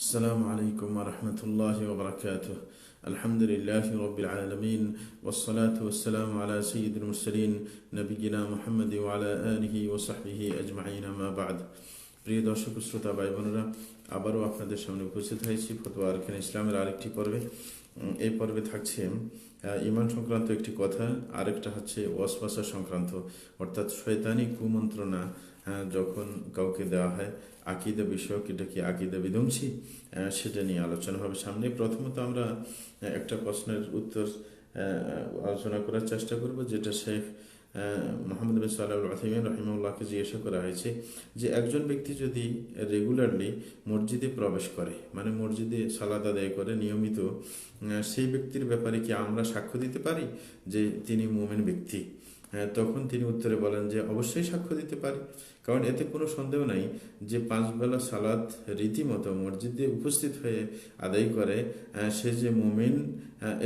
السلام عليكم ورحمة الله وبركاته الحمد لله رب العالمين والصلاة والسلام على سيد المرسلين نبينا محمد وعلى آله وصحبه أجمعين ما بعد প্রিয় দর্শক ও শ্রোতা ভাই বোনেরা আবারও আপনাদের সামনে উপস্থিত হয়েছি ফতোয়া আরকান ইসলামের আরেকটি পর্বে উম, এই পর্বে থাকছে ইমান সংক্রান্ত একটি কথা, আরেকটা হচ্ছে ওয়াসওয়াসা সংক্রান্ত। অর্থাৎ শয়তানি কুমন্ত্রণা যখন কাউকে দেওয়া হয়, আকিদা বিষয়ক, এটা কি আকিদা বিধ্বংসী? সেটা নিয়ে আলোচনা হবে সামনে। প্রথমত আমরা একটা প্রশ্নের উত্তর আলোচনা করার চেষ্টা করব, যেটা শেখ মোহাম্মদ বিন সাল্লাহ আলহিম রহিমুল্লাহকে জিজ্ঞাসা করা হয়েছে যে একজন ব্যক্তি যদি রেগুলারলি মসজিদে প্রবেশ করে মানে মসজিদে সালাদ আদায় করে নিয়মিত সেই ব্যক্তির ব্যাপারে কি আমরা সাক্ষ্য দিতে পারি যে তিনি মোমেন ব্যক্তি? তখন তিনি উত্তরে বলেন যে অবশ্যই সাক্ষ্য দিতে পারি। কারণ এতে কোনো সন্দেহ নাই যে পাঁচবেলা সালাদ রীতিমতো মসজিদে উপস্থিত হয়ে আদায় করে সে যে মোমেন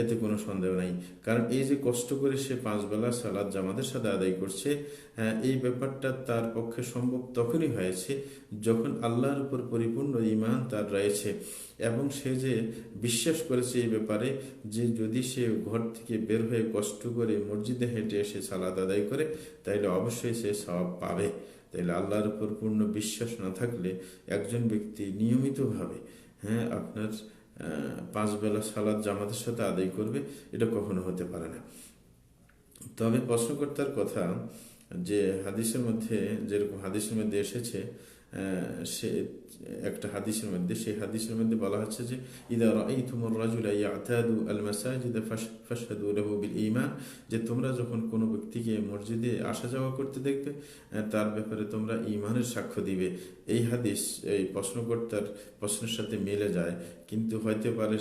এতে কোনো সন্দেহ নাই। কারণ এই যে কষ্ট করে সে পাঁচবেলা সালাদ জামাতের সাথে আদায় করছে এই ব্যাপারটা তার পক্ষে সম্ভব তখনই হয়েছে যখন আল্লাহর উপর পরিপূর্ণ ইমান তার রয়েছে এবং সে যে বিশ্বাস করেছে এই ব্যাপারে যে যদি সে ঘর থেকে বের হয়ে কষ্ট করে মসজিদে হেঁটে এসে সালাদ আদায় করে তাইলে অবশ্যই সে সব পাবে। তাইলে আল্লাহর উপর পূর্ণ বিশ্বাস না থাকলে একজন ব্যক্তি নিয়মিতভাবে হ্যাঁ আপনার পাঁচ বেলা সালাদ জামাতের সাথে আদায় করবে, এটা কখনো হতে পারে না। তবে প্রশ্নকর্তার কথা যে হাদিসের মধ্যে, যেরকম হাদিসের মধ্যে এসেছে সে একটা হাদিসের মধ্যে, সেই হাদিসের মধ্যে বলা হচ্ছে যে, ইদা যে তোমরা যখন কোনো ব্যক্তিকে মসজিদে আসা যাওয়া করতে দেখবে তার ব্যাপারে তোমরা ঈমানের সাক্ষ্য দিবে। এই হাদিস, এই প্রশ্নকর্তার প্রশ্নের সাথে মিলে যায়। কিন্তু হয়তো পারে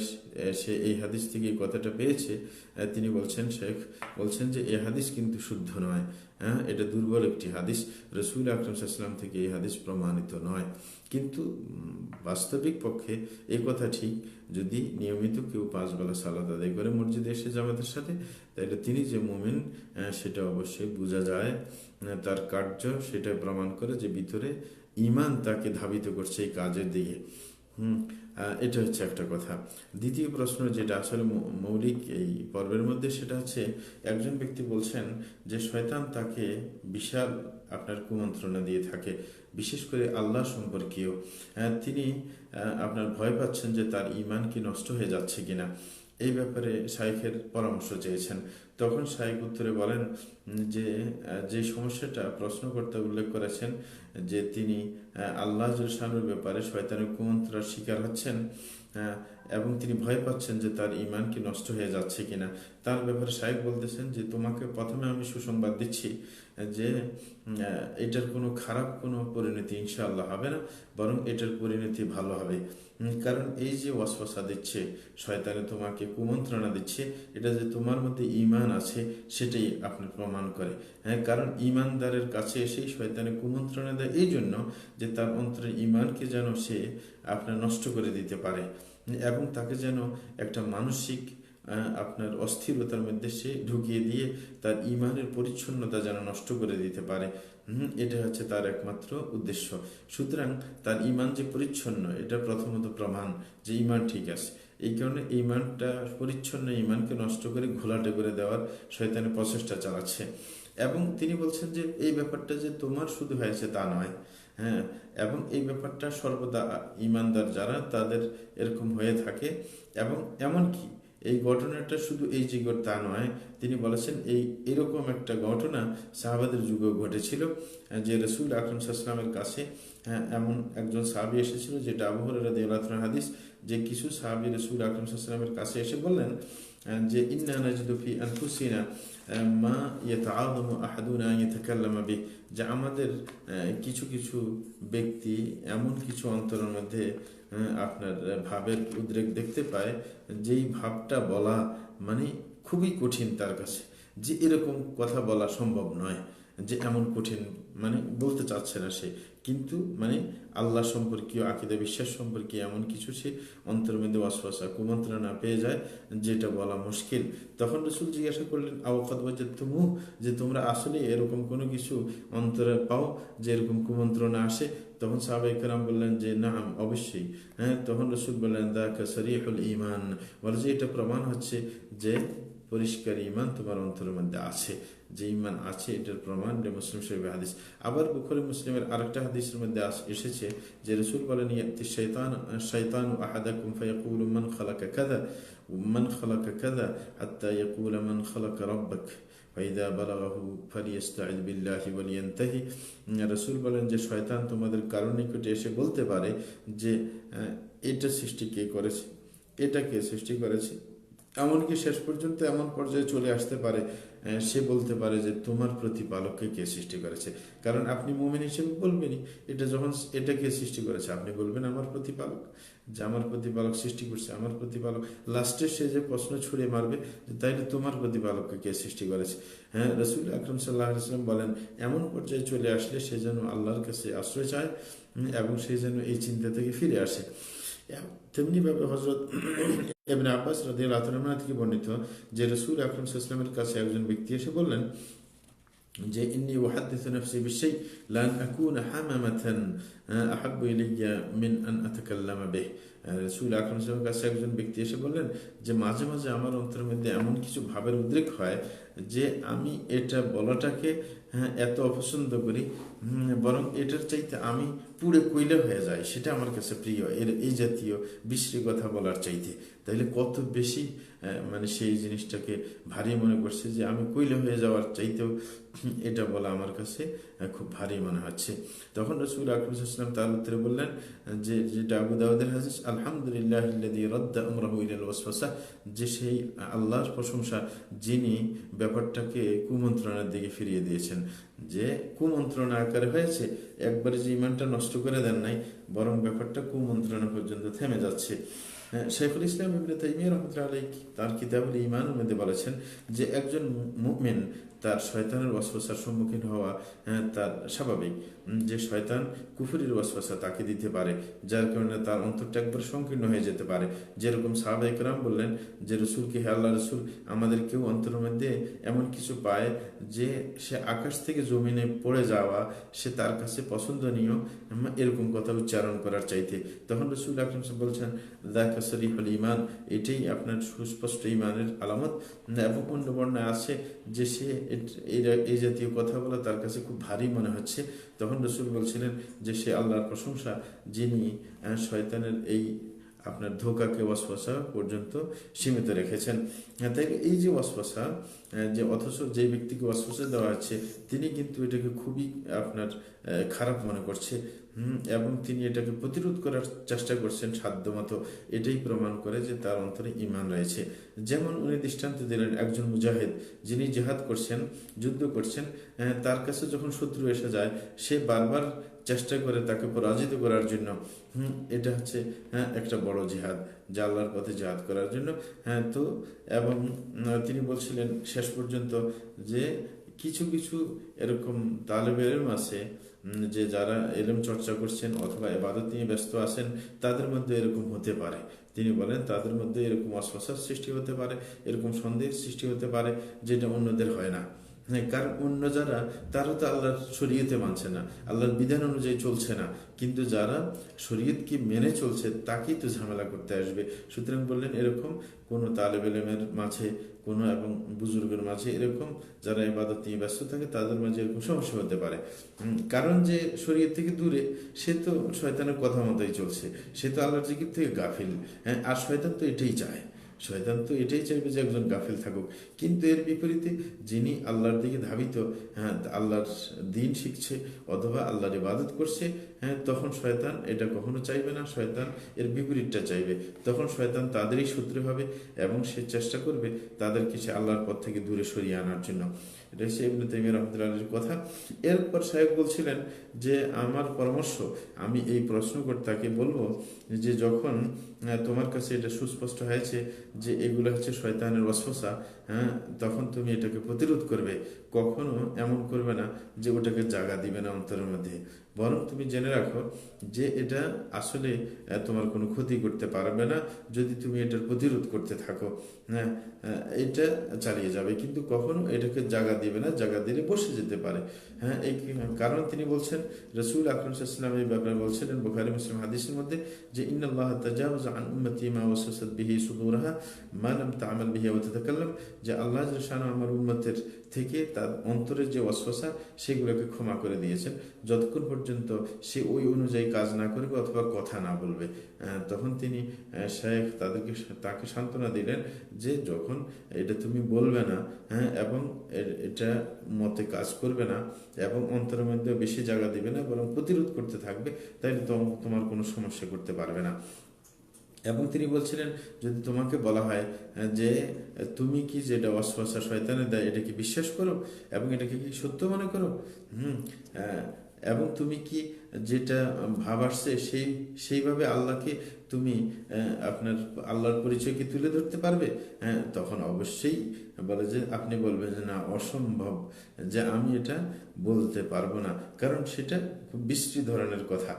সে- এই হাদিস থেকে কথাটা পেয়েছে তিনি বলছেন, শেখ, বলছেন যে এই হাদিস কিন্তু শুদ্ধ নয়। হ্যাঁ এটা দুর্বল একটি হাদিস। রসুল আকরম সাল্লাম থেকে এই হাদিস প্রমাণিত নয়। কিন্তু বাস্তবিক পক্ষে এই কথা ঠিক। যদি নিয়মিত কেউ পাঁচ বেলা সালাদ আদায় করে মসজিদে এসে জামাতের সাথে, তাহলে তিনি যে মোমেন সেটা অবশ্যই বোঝা যায়। তার কার্য সেটা প্রমাণ করে যে ভিতরে ইমান তাকে ধাবিত করছে এই কাজের দিকে। হুম এটা হচ্ছে একটা কথা। দ্বিতীয় প্রশ্ন যেটা আসলে মৌলিক এই পর্বের মধ্যে, সেটা হচ্ছে, একজন ব্যক্তি বলছেন যে শয়তান তাকে বিশাল আপনার কুমন্ত্রণা দিয়ে থাকে। বিশেষ করে আল্লাহ সম্পর্কেও তিনি আপনার ভয় পাচ্ছেন যে তার ইমান কি নষ্ট হয়ে যাচ্ছে কিনা। এই ব্যাপারে শাইখের পরামর্শ চেয়েছেন। তখন শাইখ উত্তরে বলেন যে যে সমস্যাটা প্রশ্নকর্তা উল্লেখ করেছেন, যে তিনি আল্লাহ শানুর ব্যাপারে শয়তানের কুমন্ত্রার শিকার হচ্ছেন এবং তিনি ভয় পাচ্ছেন যে তার ইমান কি নষ্ট হয়ে যাচ্ছে কিনা। তার ব্যাপারে শাইখ বলতেছেন যে, তোমাকে প্রথমে আমি সুসংবাদ দিচ্ছি যে এটার কোনো খারাপ কোনো পরিণতি ইনশাআল্লাহ হবে না, বরং এটার পরিণতি ভালো হবে। কারণ এই যে ওয়াসওয়াসা দিচ্ছে, শয়তানে তোমাকে কুমন্ত্রণা দিচ্ছে, এটা যে তোমার মধ্যে ইমান আছে সেটাই আপনি প্রমাণ করে। হ্যাঁ কারণ ইমানদারের কাছে এসেই শয়তানে কুমন্ত্রণা দেয়। এই জন্য যে তার অন্তরে ইমানকে যেন সে আপনার নষ্ট করে দিতে পারে এবং তাকে যেন একটা মানসিক আপনার অস্থিরতার মধ্যে সে ঢুকিয়ে দিয়ে তার ইমানের পরিচ্ছন্নতা যেন নষ্ট করে দিতে পারে। হুম, এটা হচ্ছে তার একমাত্র উদ্দেশ্য। সুতরাং তার ইমান যে পরিচ্ছন্ন এটা প্রথমত প্রমাণ যে ইমান ঠিক আছে। এই কারণে ইমানটা, পরিচ্ছন্ন ইমানকে নষ্ট করে ঘোলাটে করে দেওয়ার শয়তানের প্রচেষ্টা চালাচ্ছে। এবং তিনি বলছেন যে, এই ব্যাপারটা যে তোমার শুধু হয়েছে তা নয় হ্যাঁ এবং এই ব্যাপারটা সর্বদা ইমানদার যারা, তাদের এরকম হয়ে থাকে। এবং এমনকি এই ঘটনাটা শুধু এই যুগ তা নয়, তিনি বলেছেন এই এরকম একটা ঘটনা সাহাবাদের যুগেও ঘটেছিল, যে রসুল আকরম সাল্লামের কাছে এমন একজন সাহাবি এসেছিল যেটা আবহরের দেওলাতন হাদিস, যে কিছু সাহাবি রসুল আকরম সাল্লামের কাছে এসে বললেন যে ইন্না নাজিদু ফি আনফুসিনা মা ইয়াতাআযামু আহাদুনা আন ইয়াতাকাল্লামা বিহ, যে আমাদের কিছু কিছু ব্যক্তি এমন কিছু অন্তরের মধ্যে আপনার ভাবের উদ্রেক দেখতে পায়, যেই ভাবটা বলা মানে খুবই কঠিন তার কাছে, যে এরকম কথা বলা সম্ভব নয়, যে এমন কঠিন মানে বলতে চাচ্ছে না সে। কিন্তু মানে আল্লাহ সম্পর্কীয়, আকিদা বিশ্বাস সম্পর্কে এমন কিছু সে অন্তর মধ্যে অশ্বাসা কুমন্ত্রণা পেয়ে যায়, যেটা বলা মুশকিল। তখন রসুল জিজ্ঞাসা করলেন আওকাত বাজে তুমু যে, তোমরা আসলে এরকম কোনো কিছু অন্তরে পাও যে এরকম কুমন্ত্রণা আসে? তখন সাহাবাই কালাম বললেন যে, নাম, অবশ্যই। হ্যাঁ তখন রসুল বললেন দা শরীফুল ইমান বলে যে, এটা প্রমাণ হচ্ছে যে পরিষ্কার ইমান তোমার অন্তরের মধ্যে আছে। যে ইমান আছে, এটার প্রমাণ মুসলিম শরীফ হাদিস। আবার বুখরি মুসলিমের আরেকটা হাদিসের মধ্যে এসেছে যে রসুল বলেন শৈতান শৈতান আহাদাকুম ফায়াকুল মান খালাকা কাদা মান হাত্তা ইয়াকুল মান খালাকা রব্বাক ফাইদা বালাগাহু ফালিয়াস্তাইদ বিল্লাহি ওয়ালিয়ান্তাহি রসুল বলেন যে শয়তান তোমাদের কারণ নিকটে এসে বলতে পারে যে এটা সৃষ্টি কে করেছে? এটা কে সৃষ্টি করেছে? এমনকি শেষ পর্যন্ত এমন পর্যায়ে চলে আসতে পারে সে বলতে পারে যে তোমার প্রতিপালককে কে সৃষ্টি করেছে? কারণ আপনি মুমিন হিসেবে বলবেনই, এটা যখন এটা কে সৃষ্টি করেছে? আপনি বলবেন আমার প্রতিপালক যে আমার প্রতিপালক সৃষ্টি করছে, আমার প্রতিপালক লাস্টে সে যে প্রশ্ন ছুড়ে মারবে তাইলে তোমার প্রতিপালককে কে সৃষ্টি করেছে? হ্যাঁ রসুল আকরম সাল্লাহ ইসলাম বলেন, এমন পর্যায়ে চলে আসলে সে যেন আল্লাহর কাছে আশ্রয় চায় এবং সে যেন এই চিন্তা থেকে ফিরে আসে। তেমনি ভাবে হজরত এমনি আব্বাস রাদিয়াল আতরমা থেকে বর্ণিত যে রসুল আকরম ইসলামের কাছে একজন ব্যক্তি এসে বললেন যে ইন্নি ওয়াহাদ্দিসু নাফসি বিশাই লান আকুনা হামামাতান আহাব্বু ইলাইয়া মিন আন আতাকাল্লামা বিহ রসুল আকরম সাল্লামের কাছে একজন ব্যক্তি এসে বললেন যে মাঝে মাঝে আমার অন্তরের মধ্যে এমন কিছু ভাবের উদ্রেক হয় যে আমি এটা বলাটাকে হ্যাঁ, এত অপছন্দ করি বরং এটার চাইতে আমি পুড়ে কইলে হয়ে যায় সেটা আমার কাছে প্রিয়। এর এই জাতীয় বিশ্রী কথা বলার চাইতে। তাইলে কত বেশি মানে সেই জিনিসটাকে ভারী মনে করছে যে আমি কইলে হয়ে যাওয়ার চাইতেও এটা বলা আমার কাছে খুব ভারী মনে হচ্ছে। তখন রসুল আকরুল ইসলাম তার উত্তরে বললেন যে যেটা আবু দাউদের হাদিস আলহামদুলিল্লাহ রদ্দা উমরাহু ইলাল যে সেই আল্লাহর প্রশংসা যিনি ব্যাপারটাকে কুমন্ত্রণার দিকে ফিরিয়ে দিয়েছেন। যে কুমন্ত্রণা আকারে হয়েছে একবারে যে ইমানটা নষ্ট করে দেন নাই বরং ব্যাপারটা কুমন্ত্রণা পর্যন্ত থেমে যাচ্ছে। হ্যাঁ, শেখুল ইসলাম ইবনে তাইমিয়া রহমতুল্লাহ আলাইহি তার কিতাবুল ইমানের মধ্যে বলেছেন যে একজন মুমিন তার শয়তানের ওয়াসওয়াসার সম্মুখীন হওয়া হ্যাঁ, তার স্বাভাবিক। যে শয়তান কুফুরির ওয়াসওয়াসা তাকে দিতে পারে যার কারণে তার অন্তরটা একবার সংকীর্ণ হয়ে যেতে পারে। যেরকম সাহাবা ইকরাম বললেন যে রসুলকে হে আল্লাহ রসুল আমাদের কেউ অন্তরের মধ্যে এমন কিছু পায় যে সে আকাশ থেকে জমিনে পড়ে যাওয়া সে তার কাছে পছন্দনীয় এরকম কথা উচ্চারণ করার চাইতে। তখন রসুল আকরম বলছেন, দাকা শরীফুল ইমান এটাই আপনার সুস্পষ্ট ইমানের আলামত। এবং অন্য বর্ণায় আছে যে সে এই জাতীয় কথা বলা তার কাছে খুব ভারী মনে হচ্ছে। তখন রসুল বলছিলেন যে সে আল্লাহর প্রশংসা, যিনি শয়তানের এই আপনার ধোকাকে ওয়াসওয়াসা পর্যন্ত সীমিত রেখেছেন। আহ, তাই এই যে ওয়াসওয়াসা যে অথচ যে ব্যক্তিকে ওয়াসওয়াসা দেওয়া হচ্ছে তিনি কিন্তু এটাকে খুবই আপনার খারাপ মনে করছে। এবং তিনি এটাকে প্রতিরোধ করার চেষ্টা করছেন সাধ্যমতো। এটাই প্রমাণ করে যে তার অন্তরে ইমান রয়েছে। যেমন উনি দৃষ্টান্ত দিলেন একজন মুজাহিদ যিনি জেহাদ করছেন যুদ্ধ করছেন তার কাছে যখন শত্রু এসে যায় সে বারবার চেষ্টা করে তাকে পরাজিত করার জন্য হুম, এটা হচ্ছে হ্যাঁ একটা বড় জিহাদ যা আল্লাহর পথে জিহাদ করার জন্য হ্যাঁ তো এবং তিনি বলছিলেন শেষ পর্যন্ত যে কিছু কিছু এরকম তালেবের আছে যে যারা এলম চর্চা করছেন অথবা এবাদত নিয়ে ব্যস্ত আছেন তাদের মধ্যে এরকম হতে পারে। তিনি বলেন তাদের মধ্যে এরকম অস্পশার সৃষ্টি হতে পারে এরকম সন্দেহের সৃষ্টি হতে পারে যেটা অন্যদের হয় না। কারণ অন্য যারা, তারা তো আল্লাহর শরীয়তে মানছে না, আল্লাহর বিধান অনুযায়ী চলছে না। কিন্তু যারা শরীয়তকে মেনে চলছে, তাকেই তো ঝামেলা করতে আসবে। সুতরাং বললেন, এরকম কোনো তালেব এলেমের মাঝে, কোনো এবং বুজুর্গের মাঝে এরকম যারা ইবাদত নিয়ে ব্যস্ত থাকে, তাদের মাঝে এরকম সমস্যা হতে পারে। কারণ যে শরীর থেকে দূরে, সে তো শয়তানের কথা মতোই চলছে। সে তো আল্লাহর জিকির থেকে গাফিল। হ্যাঁ আর শয়তান তো এটাই চায়। শয়তান তো এটাই চাইবে যে একজন গাফিল থাকুক। কিন্তু এর বিপরীতে যিনি আল্লাহর দিকে ধাবিত হ্যাঁ আল্লাহর দিন শিখছে অথবা আল্লাহর ইবাদত করছে হ্যাঁ তখন শয়তান এটা কখনো চাইবে না। শয়তান এর বিপরীতটা চাইবে। তখন শয়তান তাদেরই শত্রু হবে এবং সে চেষ্টা করবে তাদেরকে সে আল্লাহর পথ থেকে দূরে সরিয়ে আনার জন্য। এটা হচ্ছে ইবনু তাইমিয়া রহমতুল্লাহের কথা। এরপর সাহেব বলছিলেন যে, আমার পরামর্শ, আমি এই প্রশ্নকর্তাকে বলব যে, যখন তোমার কাছে এটা সুস্পষ্ট হয়েছে যে, এগুলো হচ্ছে শয়তানের অসফসা হ্যাঁ তখন তুমি এটাকে প্রতিরোধ করবে। কখনো এমন করবে না যে, ওটাকে জাগা দিবে না অন্তরের মধ্যে। বরং তুমি জেনে রাখো যে এটা আসলে তোমার কোনো ক্ষতি করতে পারবে না যদি তুমি এটার প্রতিরোধ করতে থাকো। হ্যাঁ এটা চালিয়ে যাবে। কিন্তু কখনো এটাকে জায়গা দিবে না জায়গা দিলে বসে যেতে পারে। হ্যাঁ এই কারণ তিনি বলছেন, রসুল আকরম ইসলাম এই ব্যাপারে বলছিলেন বুখারি মুসলিম হাদিসের মধ্যে যে, ইন্নাল্লাহ তাজাওয়াজ আন তা'মাল বিহি ওয়া তাতাকাল্লাম। যে আল্লাহ জাল্লাহু আমার উম্মতের থেকে তার অন্তরের যে ওয়াসওয়াসা সেগুলোকে ক্ষমা করে দিয়েছেন। যতক্ষণ পর্যন্ত সে ওই অনুযায়ী কাজ না করবে অথবা কথা না বলবে তখন তিনি শেখ তাদেরকে তাকে সান্ত্বনা দিলেন যে যখন এটা তুমি বলবে না হ্যাঁ এবং এটা মতে কাজ করবে না এবং অন্তরের মধ্যে বেশি জায়গা দিবে না, বরং প্রতিরোধ করতে থাকবে তাইলে তো তোমার কোনো সমস্যা করতে পারবে না। এবং তিনি বলছিলেন, যদি তোমাকে বলা হয় যে, তুমি কি যেটা অশ্বাসা শয়তানে দেয়, এটা কি বিশ্বাস করো? এবং এটাকে কি সত্য মনে করো? হুম এবং তুমি কি যেটা ভাব আসছে সেই, সেইভাবে আল্লাহকে তুমি আপনার আল্লাহর পরিচয় কি তুলে ধরতে পারবে? হ্যাঁ তখন অবশ্যই বলে যে, আপনি বলবেন যে, না, অসম্ভব যে আমি এটা বলতে পারব না। কারণ সেটা খুব বিশ্রী ধরনের কথা।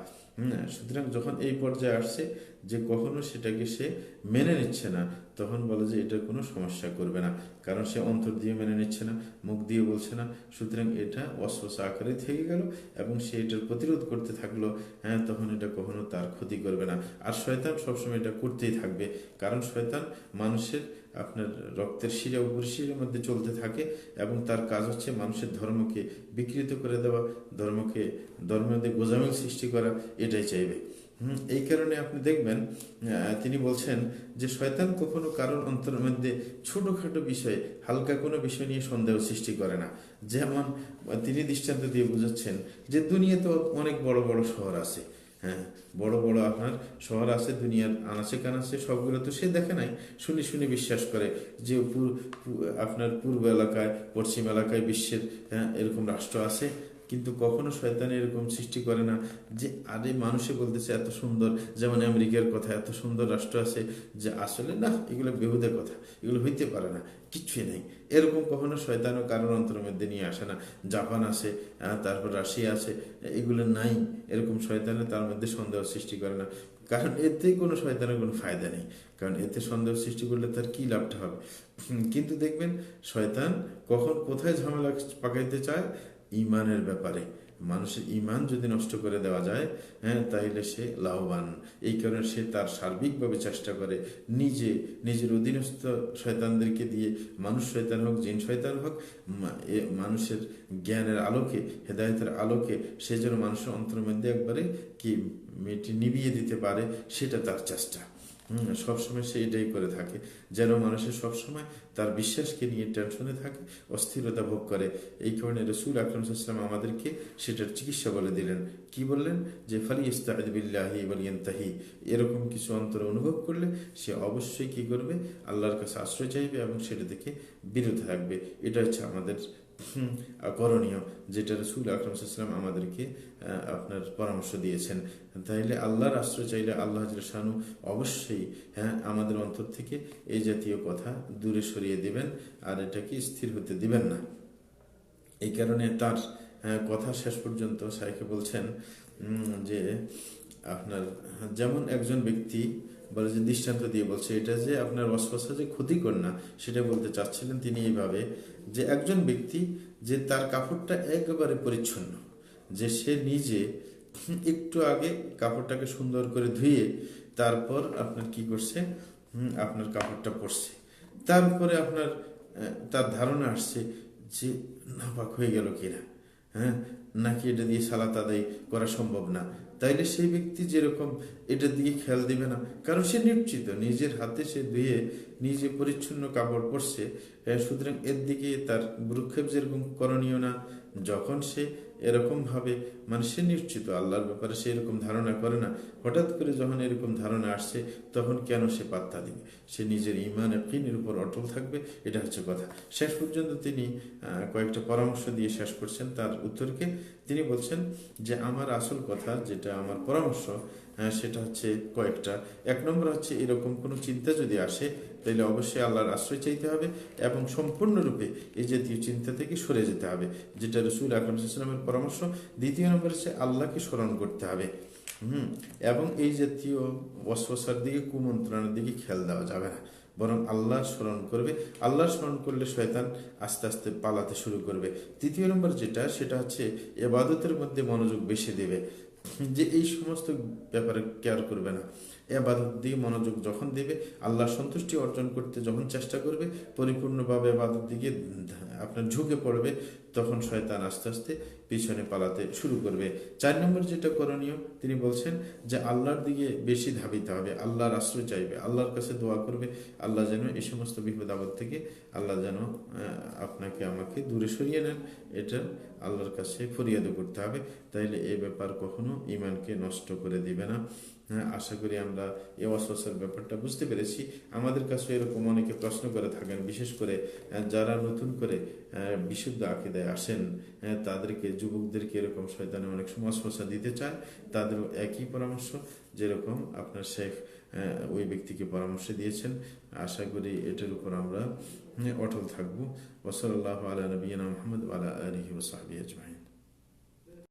সুতরাং যখন এই পর্যায়ে আসছে যে কখনো সেটাকে সে মেনে নিচ্ছে না, তখন বলে যে এটা কোনো সমস্যা করবে না, কারণ সে অন্তর দিয়ে মেনে নিচ্ছে না, মুখ দিয়ে বলছে না, সুতরাং এটা অস্বস্ব আকারে থেকে গেল এবং সে এটার প্রতিরোধ করতে থাকল হ্যাঁ তখন এটা কখনো তার ক্ষতি করবে না। আর শয়তান সবসময় এটা করতেই থাকবে, কারণ শয়তান মানুষের আপনার রক্তের শিরা উপরিশিরের মধ্যে চলতে থাকে এবং তার কাজ হচ্ছে মানুষের ধর্মকে বিকৃত করে দেওয়া, ধর্মকে, ধর্মের মধ্যে গোজামিল সৃষ্টি করা, এটাই চাইবে। এই কারণে আপনি দেখবেন তিনি বলছেন যে শয়তান কখনো কারোর অন্তরের মধ্যে ছোটোখাটো বিষয়ে, হালকা কোনো বিষয় নিয়ে সন্দেহ সৃষ্টি করে না। যেমন তিনি দৃষ্টান্ত দিয়ে বুঝাচ্ছেন যে দুনিয়াতে অনেক বড় বড় শহর আছে। হ্যাঁ বড় বড় আপনার শহর আছে দুনিয়ার আনাচে কানাচে সবগুলো তো সে দেখে নাই। শুনে শুনে বিশ্বাস করে যে আপনার পূর্ব এলাকায় পশ্চিম এলাকায় বিশ্বের হ্যাঁ, এরকম রাষ্ট্র আছে। কিন্তু কখনো শয়তান এরকম সৃষ্টি করে না যে, আরে মানুষে বলতেছে এত সুন্দর, যেমন আমেরিকার কথা, এত সুন্দর রাষ্ট্র আছে, যে আসলে না, এগুলো বেহুদের কথা, এগুলো হইতে পারে না, কিচ্ছুই নেই। এরকম কখনো শয়তানও কারোর অন্তরের মধ্যে নিয়ে আসে না। জাপান আছে তারপর রাশিয়া আছে, এগুলো নাই, এরকম শয়তানে তার মধ্যে সন্দেহ সৃষ্টি করে না। কারণ এতে কোনো শয়তানের কোনো ফায়দা নেই, কারণ এতে সন্দেহ সৃষ্টি করলে তার কি লাভটা হবে? কিন্তু দেখবেন, শয়তান কখন কোথায় ঝামেলা পাকাইতে চায় ইমানের ব্যাপারে। মানুষের ইমান যদি নষ্ট করে দেওয়া যায় হ্যাঁ তাইলে সে লাভবান। এই কারণে সে তার সার্বিকভাবে চেষ্টা করে। নিজে, নিজের অধীনস্থ শয়তানদেরকে দিয়ে, মানুষ শয়তান হোক, জিন শয়তান হোক মানুষের জ্ঞানের আলোকে, হেদায়তের আলোকে সে যেন মানুষের অন্তরের মধ্যে একবারে কি মেয়েটি নিবিয়ে দিতে পারে, সেটা তার চেষ্টা। হুম, সবসময় সে এটাই করে থাকে। যেন মানুষের সবসময় তার বিশ্বাসকে নিয়ে টেনশনে থাকে অস্থিরতা ভোগ করে। এই কারণে রসুল আকরম সাল্লাম আমাদেরকে সেটার চিকিৎসা বলে দিলেন। কি বললেন? যে ফালি ইস্তাহিদ বিল্লাহি ওয়ালিয়ান্তাহি এরকম কিছু অন্তর অনুভব করলে সে অবশ্যই কি করবে? আল্লাহর কাছে আশ্রয় চাইবে এবং সেটা থেকে বিরত থাকবে। এটা হচ্ছে আমাদের করণীয় যেটা রসুল আকরম সাল্লাম আমাদেরকে আপনার পরামর্শ দিয়েছেন। তাইলে আল্লাহর আশ্রয় চাইলে আল্লাহ শানু অবশ্যই হ্যাঁ আমাদের অন্তর থেকে এই জাতীয় কথা দূরে সরিয়ে দিবেন আর এটাকে স্থির হতে দিবেন না। এই কারণে তার আহ, কথা শেষ পর্যন্ত সাইকে বলছেন যে আপনার যেমন একজন ব্যক্তি বলে যে দৃষ্টান্ত দিয়ে বলছে, এটা যে আপনার অস্পষ্ট যে ক্ষতিকর না, সেটা বলতে চাচ্ছিলেন তিনি এইভাবে যে একজন ব্যক্তি যে তার কাপড়টা একেবারে পরিচ্ছন্ন, যে সে নিজে একটু আগে কাপড়টাকে সুন্দর করে ধুয়ে তারপর আপনার কি করছে আপনার কাপড়টা পরছে। তারপরে আপনার তার ধারণা আসছে যে নাপাক হয়ে গেল কিনা হ্যাঁ নাকি এটা দিয়ে সালাত আদায় করা সম্ভব না? তাইলে সেই ব্যক্তি যেরকম এটা দিয়ে খেয়াল দিবে না। কারণ সে নিশ্চিত, নিজের হাতে সে ধুয়ে নিজে পরিচ্ছন্ন কাপড় পরছে। সুতরাং এর দিকে তার ভ্রুক্ষেপ যেরকম করণীয় না, যখন সে এরকম ভাবে মানে সে নিশ্চিত, আল্লাহর ব্যাপারে সে এরকম ধারণা করে না। হঠাৎ করে যখন এরকম ধারণা আসছে, তখন কেন সে পাত্তা দিবে? সে নিজের ইমান কিনের উপর অটল থাকবে? এটা হচ্ছে কথা। শেষ পর্যন্ত তিনি কয়েকটা পরামর্শ দিয়ে শেষ করছেন। তার উত্তরকে তিনি বলছেন যে আমার আসল কথা যেটা আমার পরামর্শ হ্যাঁ, সেটা হচ্ছে কয়েকটা। এক নম্বর হচ্ছে এরকম কোনো চিন্তা যদি আসে তাহলে অবশ্যই আল্লাহর আশ্রয় চাইতে হবে এবং সম্পূর্ণরূপে এই জাতীয় চিন্তা থেকে সরে যেতে হবে যেটা রসুল আকরম ইসলামের পরামর্শ। দ্বিতীয় নম্বর হচ্ছে আল্লাহকে স্মরণ করতে হবে হুম এবং এই জাতীয় ওয়াসওয়াসার দিকে কুমন্ত্রণার দিকে খেয়াল দেওয়া যাবে না। বরং আল্লাহ স্মরণ করবে। আল্লাহ স্মরণ করলে শয়তান আস্তে আস্তে পালাতে শুরু করবে। তৃতীয় নম্বর যেটা, সেটা হচ্ছে এবাদতের মধ্যে মনোযোগ বেশি দেবে। যে এই সমস্ত ব্যাপারে কেয়ার করবে না। এবাদত দিয়ে মনোযোগ যখন দেবে আল্লাহ সন্তুষ্টি অর্জন করতে যখন চেষ্টা করবে, পরিপূর্ণভাবে এবাদত দিকে আপনার ঝুঁকে পড়বে, তখন শয়তান আস্তে আস্তে পিছনে পালাতে শুরু করবে। চার নম্বর যেটা করণীয়, তিনি বলছেন যে আল্লাহর দিকে বেশি ধাবিতে হবে, আল্লাহর আশ্রয় চাইবে, আল্লাহর কাছে দোয়া করবে, আল্লাহ যেন এই সমস্ত বিপদ আপদ থেকে আল্লাহ যেন আপনাকে আমাকে দূরে সরিয়ে নেন। এটা আল্লাহর কাছে ফরিয়াদ করতে হবে তাইলে এই ব্যাপার কখনো ইমানকে নষ্ট করে দিবে না। হ্যাঁ আশা করি আমরা এ অসুস্থতার ব্যাপারটা বুঝতে পেরেছি। আমাদের কাছে এরকম অনেকে প্রশ্ন করে থাকেন বিশেষ করে যারা নতুন করে বিশুদ্ধ আকিদায় আসেন হ্যাঁ, তাদেরকে যুবকদেরকে এরকম শয়তানে অনেক সময় অস্পর্শা দিতে চায়। তাদের একই পরামর্শ যেরকম আপনার শেখ ওই ব্যক্তিকে পরামর্শ দিয়েছেন। আশা করি এটার উপর আমরা হ্যাঁ, অটল থাকব ওসলাল্লাহ আলা নবীনা মোহাম্মদ আলা আলহি ওসাহাবি আজমাইন